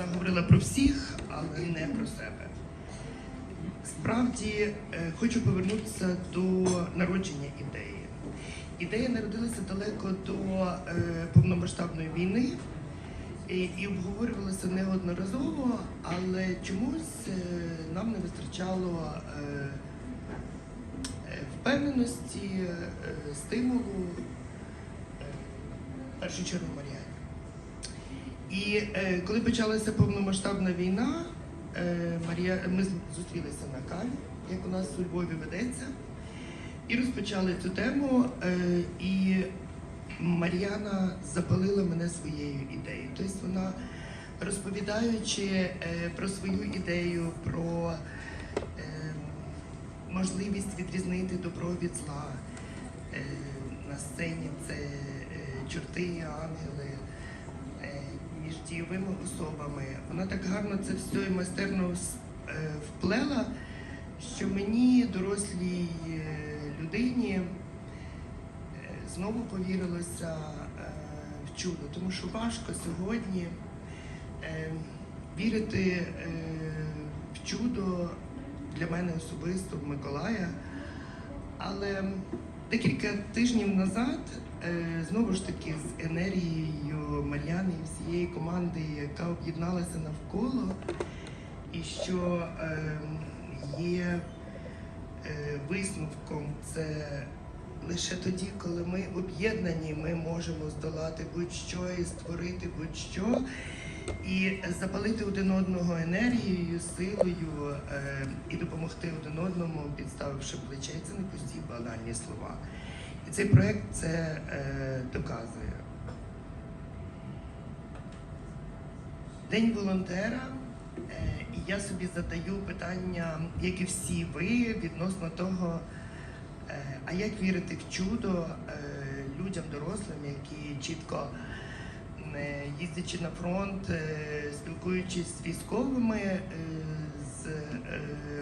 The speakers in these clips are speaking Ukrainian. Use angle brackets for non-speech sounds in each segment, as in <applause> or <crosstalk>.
вона говорила про всіх, але не про себе. Справді е, хочу повернутися до народження ідеї. Ідея народилася далеко до е, повномасштабної війни і, обговорювалася неодноразово, але чомусь е, нам не вистачало впевненості, стимулу, в першу чергу Мар'яні. І е, коли почалася повномасштабна війна, е, Марія, ми зустрілися на каві, як у нас у Львові ведеться, і розпочали цю тему. Е, і Мар'яна запалила мене своєю ідеєю. Тобто вона, розповідаючи е, про свою ідею, про е, можливість відрізнити добро від зла е, на сцені це е, чорти, ангели е, між дієвими особами. Вона так гарно це все і майстерно е, вплела, що мені, дорослій е, людині, е, знову повірилося в чудо, тому що важко сьогодні вірити в чудо для мене особисто в Миколая. Але декілька тижнів назад, е, знову ж таки, з енергією Мар'яни і всієї команди, яка об'єдналася навколо, і що е, є е, висновком, це лише тоді, коли ми об'єднані, ми можемо здолати будь-що і створити будь-що. І запалити один одного енергією, силою е, і допомогти один одному, підставивши плече. Це не пусті банальні слова. І цей проект це е, доказує. День волонтера. Е, і я собі задаю питання, як і всі ви, відносно того, е, а як вірити в чудо е, людям дорослим, які чітко їздячи на фронт, е, спілкуючись з військовими, е, з е,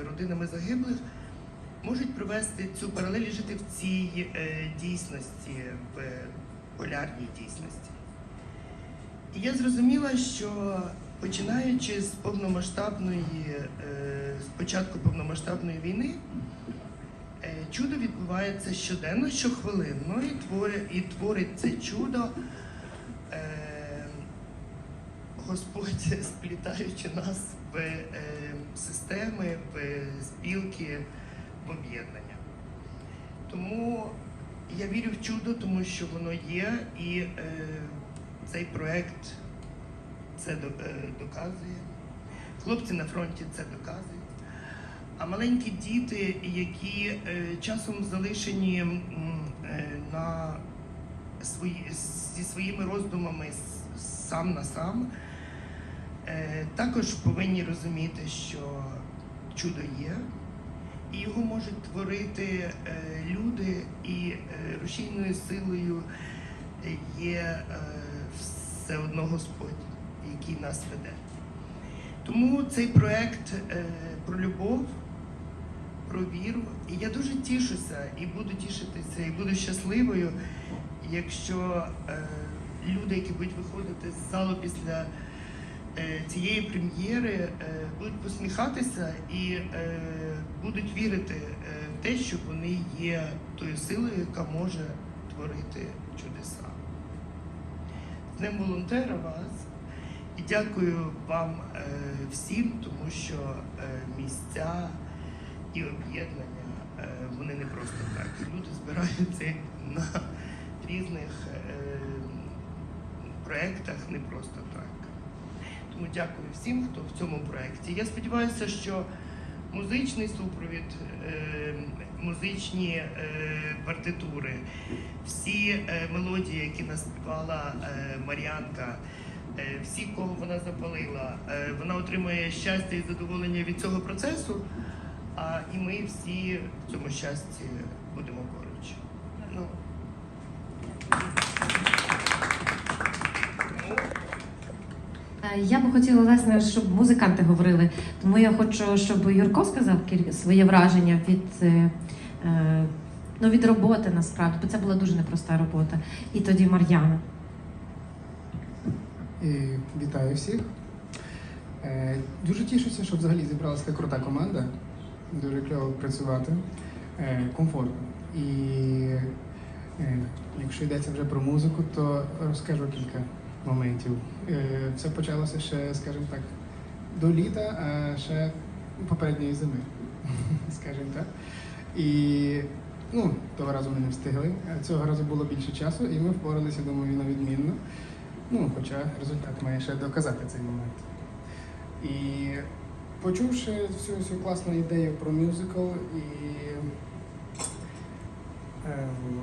родинами загиблих, можуть провести цю паралель і жити в цій е, дійсності, в полярній дійсності. І я зрозуміла, що починаючи з повномасштабної, е, з початку повномасштабної війни, е, чудо відбувається щоденно, щохвилинно, і творить це чудо. Господь <laughs> сплітаючи нас в е, системи, в спілки, в об'єднання. Тому я вірю в чудо, тому що воно є, і е, цей проект це е, доказує. Хлопці на фронті це доказують. А маленькі діти, які е, часом залишені е, на свої, зі своїми роздумами сам на сам, також повинні розуміти, що чудо є, і його можуть творити е, люди, і е, рушійною силою е, є е, все одно Господь, який нас веде. Тому цей проект е, про любов, про віру. І я дуже тішуся і буду тішитися, і буду щасливою, якщо е, люди, які будуть виходити з залу після е, цієї прем'єри, е, будуть посміхатися і е, будуть вірити е, в те, що вони є тою силою, яка може творити чудеса. З Днем волонтера вас і дякую вам е, всім, тому що е, місця і об'єднання е, вони не просто так. Люди збираються на різних е, проєктах не просто так. Тому дякую всім, хто в цьому проєкті. Я сподіваюся, що музичний супровід, е, музичні е, партитури, всі е, мелодії, які наспівала Мар'янка, всі, кого вона запалила, вона отримує щастя і задоволення від цього процесу. А і ми всі в цьому щасті будемо поруч. Ну, Я би хотіла, власне, щоб музиканти говорили. Тому я хочу, щоб Юрко сказав своє враження від, е, е, ну, від роботи насправді, бо це була дуже непроста робота. І тоді Мар'яна. Вітаю всіх. Е, Дуже тішуся, що взагалі зібралася така крута команда. Дуже кльово працювати, е, комфортно. І е, якщо йдеться вже про музику, то розкажу кілька моментів. Е, Все почалося ще, скажімо так, до літа, а ще попередньої зими, <laughs> скажімо так. І ну, того разу ми не встигли. Цього разу було більше часу, і ми впоралися, думаю, на відмінно. Ну, хоча результат має ще доказати цей момент. І почувши всю цю класну ідею про мюзикл і ем,